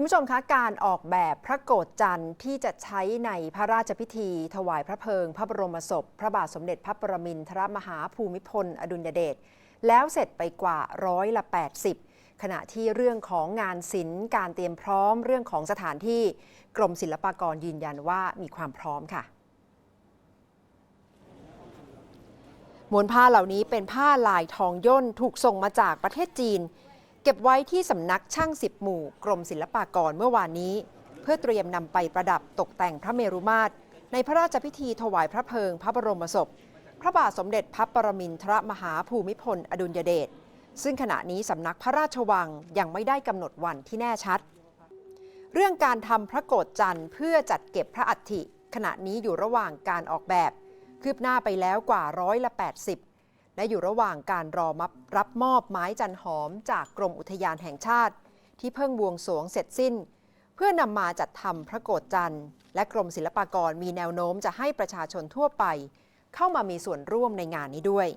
คุณผู้ชมคะการออกแบบพระโกรธจันทร์ที่จะใช้ในพระราชพิธี ถวายพระเพลิง พระบรมศพ พระบาทสมเด็จพระปรมินทรมหาภูมิพล อดุลยเดชแล้วเสร็จไปกว่าร้อยละ 80 ขณะที่เรื่องของงานศิลป์การเตรียมพร้อมเรื่องของสถานที่กรมศิลปากรยืนยันว่ามีความพร้อมค่ะมวลผ้าเหล่านี้เป็นผ้าลายทองย่นถูกส่งมาจากประเทศจีน เก็บไว้ที่สำนักช่างสิบหมู่ กรมศิลปากรเมื่อวานนี้ เพื่อเตรียมนำไปประดับตกแต่งพระเมรุมาตร ในพระราชพิธีถวายพระเพลิงพระบรมศพ พระบาทสมเด็จพระปรมินทรมหาภูมิพล อดุลยเดชซึ่งขณะนี้สำนักพระราชวังยังไม่ได้กำหนดวันที่แน่ชัด เรื่องการทำพระโกรธจันทร์เพื่อจัดเก็บพระอัฐิขณะนี้อยู่ระหว่างการออกแบบ คืบหน้าไปแล้วกว่าร้อยละ80 และอยู่ระหว่างการรอมับรับมอบไม้จันหอมจากกรมอุทยานแห่งชาติ ที่เพิ่งบวงสวงเสร็จสิ้น เพื่อนำมาจัดทำพระโกรธจันทร์ และกรมศิลปากรมีแนวโน้มจะให้ประชาชนทั่วไป เข้ามามีส่วนร่วมในงานนี้ด้วย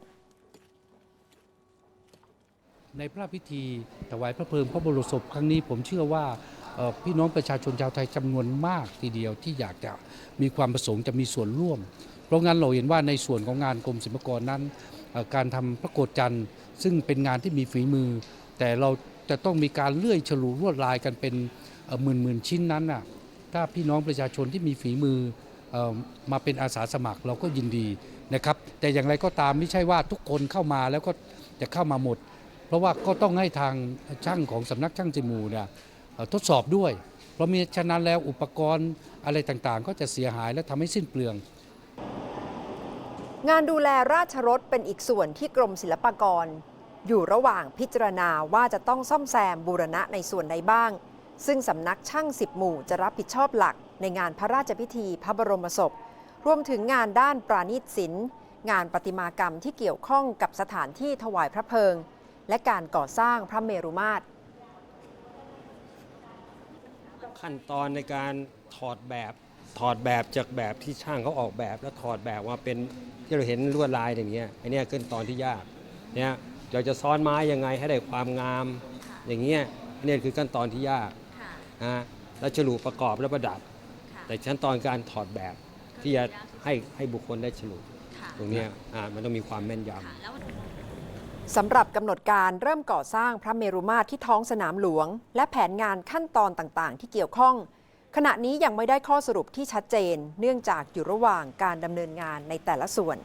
ในพระพิธีถวายพระเพลิงพระบรมศพครั้งนี้ผมเชื่อว่าพี่น้องประชาชนชาวไทยจำนวนมากทีเดียวที่อยากจะมีความประสงค์จะมีส่วนร่วม เพราะงั้นเราเห็นว่าในส่วนของงานกรมศิลปากรนั้น การทำพระโกฏจันทร์ ซึ่งเป็นงานที่มีฝีมือ แต่เราจะต้องมีการเลื่อยฉลุลวดลายกันเป็นหมื่นหมื่นชิ้นนั้นน่ะถ้าพี่น้องประชาชนที่มีฝีมือมาเป็นอาสาสมัครเราก็ยินดีนะครับ แต่อย่างไรก็ตามไม่ใช่ว่าทุกคนเข้ามาแล้วก็จะเข้ามาหมด เพราะว่าก็ต้องให้ทางช่างของสำนักช่างจิมูเนี่ยทดสอบด้วย เพราะมีฉะนั้นแล้วอุปกรณ์อะไรต่างๆ ก็จะเสียหายและทำให้สิ้นเปลือง งานดูแลราชรถเป็นอีกส่วนที่กรมศิลปากร อยู่ระหว่างพิจารณาว่าจะต้องซ่อมแซมบูรณะในส่วนใดบ้าง ซึ่งสำนักช่างสิบหมู่จะรับผิดชอบหลักในงานพระราชพิธีพระบรมศพ รวมถึงงานด้านปราณีตศิลป์งานประติมากรรมที่เกี่ยวข้องกับสถานที่ถวายพระเพลิง และการก่อสร้างพระเมรุมาตรขั้นตอนในการถอดแบบ ถอดแบบจากแบบที่ช่างเขาออกแบบ แล้วถอดแบบมาเป็นที่เราเห็นลวดลายอย่างเงี้ยไอันนี้ขึ้นตอนที่ยากเนี่ยเราจะซ้อนไม้ยังไงให้ได้ความงาม อย่างเงี้ยอันนี้คือขั้นตอนที่ยากนะฮะแล้วฉลุประกอบและประดับ แต่ขั้นตอนการถอดแบบที่จะให้ให้บุคคลได้ฉลุตรงเนี้ยอ่ามันต้องมีความแม่นยำสำหรับกำหนดการเริ่มก่อสร้างพระเมรุมาตรที่ท้องสนามหลวง และแผนงานขั้นตอนต่างๆ ที่เกี่ยวข้อง ขณะนี้ยังไม่ได้ข้อสรุปที่ชัดเจน เนื่องจากอยู่ระหว่างการดำเนินงานในแต่ละส่วน